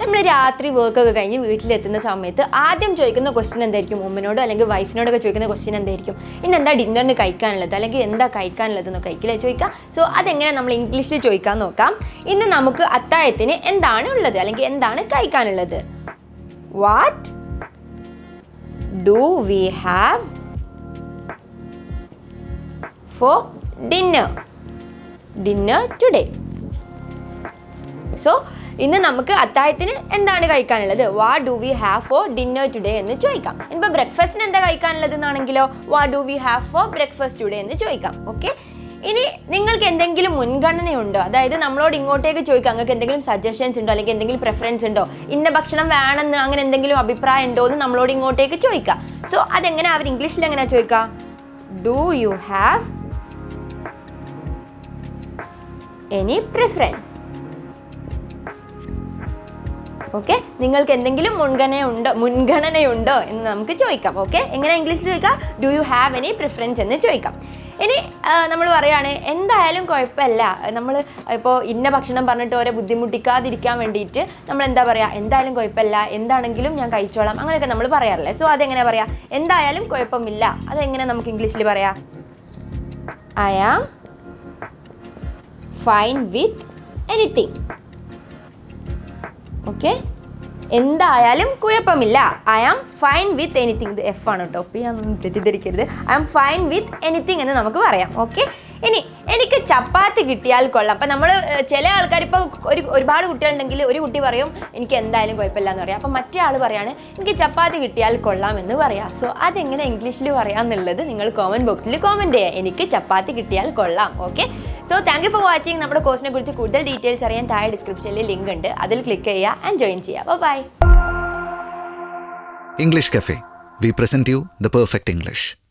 നമ്മൾ രാത്രി വർക്കൊക്കെ കഴിഞ്ഞ് വീട്ടിലെത്തുന്ന സമയത്ത് ആദ്യം ചോദിക്കുന്ന ക്വസ്റ്റ്യൻ എന്തായിരിക്കും? ഉമ്മനോടോ അല്ലെങ്കിൽ വൈഫിനോടൊക്കെ ചോദിക്കുന്ന ക്വസ്റ്റ്യൻ എന്തായിരിക്കും? ഇന്ന് എന്താ ഡിന്നറിന് കഴിക്കാനുള്ളത്? അല്ലെങ്കിൽ എന്താ കഴിക്കാനുള്ളത് എന്നൊക്കെ കഴിക്കില്ലേ ചോദിക്കുക സോ അതെങ്ങനെ നമ്മൾ ഇംഗ്ലീഷിൽ ചോദിക്കാൻ നോക്കാം. ഇന്ന് നമുക്ക് അത്തായത്തിന് എന്താണ് ഉള്ളത്? അല്ലെങ്കിൽ എന്താണ് കഴിക്കാനുള്ളത്? What do we have for dinner dinner today so ഇന്ന് നമുക്ക് അത്താഴത്തിന് എന്താണ് കഴിക്കാനുള്ളത്? What do we have for dinner today എന്ന് ചോദിക്കാം. ഇനിയിപ്പോൾ ബ്രേക്ക്ഫാസ്റ്റിന് എന്താ കഴിക്കാനുള്ളത് എന്നാണെങ്കിലോ? What do we have for breakfast today എന്ന് ചോദിക്കാം. ഓക്കെ ഇനി നിങ്ങൾക്ക് എന്തെങ്കിലും മുൻഗണനയുണ്ടോ? അതായത് നമ്മളോട് ഇങ്ങോട്ടേക്ക് ചോദിക്കാം. നിങ്ങൾക്ക് എന്തെങ്കിലും സജഷൻസ് ഉണ്ടോ? അല്ലെങ്കിൽ എന്തെങ്കിലും പ്രിഫറൻസ് ഉണ്ടോ? ഇന്ന ഭക്ഷണം വേണമെന്ന് അങ്ങനെ എന്തെങ്കിലും അഭിപ്രായം ഉണ്ടോ എന്ന് നമ്മളോട് ഇങ്ങോട്ടേക്ക് ചോദിക്കാം. സോ അതെങ്ങനെ? അവർ ഇംഗ്ലീഷിൽ എങ്ങനെയാ ചോദിക്കുക do you have any preference okay? നിങ്ങൾക്ക് എന്തെങ്കിലും മുൻഗണനയുണ്ടോ മുൻഗണനയുണ്ടോ എന്ന് നമുക്ക് ചോദിക്കാം ഓക്കെ? എങ്ങനെ ഇംഗ്ലീഷിൽ ചോദിക്കാം? Do you have any preference എന്ന് ചോദിക്കാം. ഇനി നമ്മൾ പറയുകയാണ് എന്തായാലും കുഴപ്പമില്ല. നമ്മൾ ഇപ്പോൾ ഇന്ന ഭക്ഷണം പറഞ്ഞിട്ട് ഓരോ ബുദ്ധിമുട്ടിക്കാതിരിക്കാൻ വേണ്ടിയിട്ട് നമ്മൾ എന്താ പറയുക എന്തായാലും കുഴപ്പമില്ല എന്താണെങ്കിലും ഞാൻ കഴിച്ചോളാം അങ്ങനെയൊക്കെ നമ്മൾ പറയാറില്ലേ? സോ അതെങ്ങനെ പറയാം? എന്തായാലും കുഴപ്പമില്ല. അതെങ്ങനെ നമുക്ക് ഇംഗ്ലീഷിൽ പറയാം? I am fine with anything okay എന്തായാലും കുഴപ്പമില്ല. I am fine with anything ഇത് എഫ് ആണ് കേട്ടോ പി ഒന്നും തെറ്റിദ്ധരിക്കരുത്. I am fine with anything എന്ന് നമുക്ക് പറയാം. ഓക്കെ ഇനി എനിക്ക് ചപ്പാത്തി കിട്ടിയാൽ കൊള്ളാം. അപ്പം നമ്മൾ ചില ആൾക്കാർ ഇപ്പോൾ ഒരു ഒരുപാട് കുട്ടികളുണ്ടെങ്കിൽ ഒരു കുട്ടി പറയും എനിക്ക് എന്തായാലും കുഴപ്പമില്ല എന്ന് പറയാം. അപ്പം മറ്റേ ആൾ പറയാണ് എനിക്ക് ചപ്പാത്തി കിട്ടിയാൽ കൊള്ളാം എന്ന് പറയാം. സോ അതെങ്ങനെ ഇംഗ്ലീഷിൽ പറയാമെന്നുള്ളത് നിങ്ങൾ കോമന്റ് ബോക്സിൽ കോമന്റ് ചെയ്യുക എനിക്ക് ചപ്പാത്തി കിട്ടിയാൽ കൊള്ളാം. Okay so thank you for watching നമ്മുടെ കോഴ്സിനെ കുറിച്ച് കൂടുതൽ ഡീറ്റെയിൽസ് അറിയാൻ താഴെ ഡിസ്ക്രിപ്ഷനിൽ ലിങ്ക് ഉണ്ട്. അതിൽ ക്ലിക്ക് ചെയ്യുക ആൻഡ് ജോയിൻ ചെയ്യുക. By English cafe we present you the perfect English.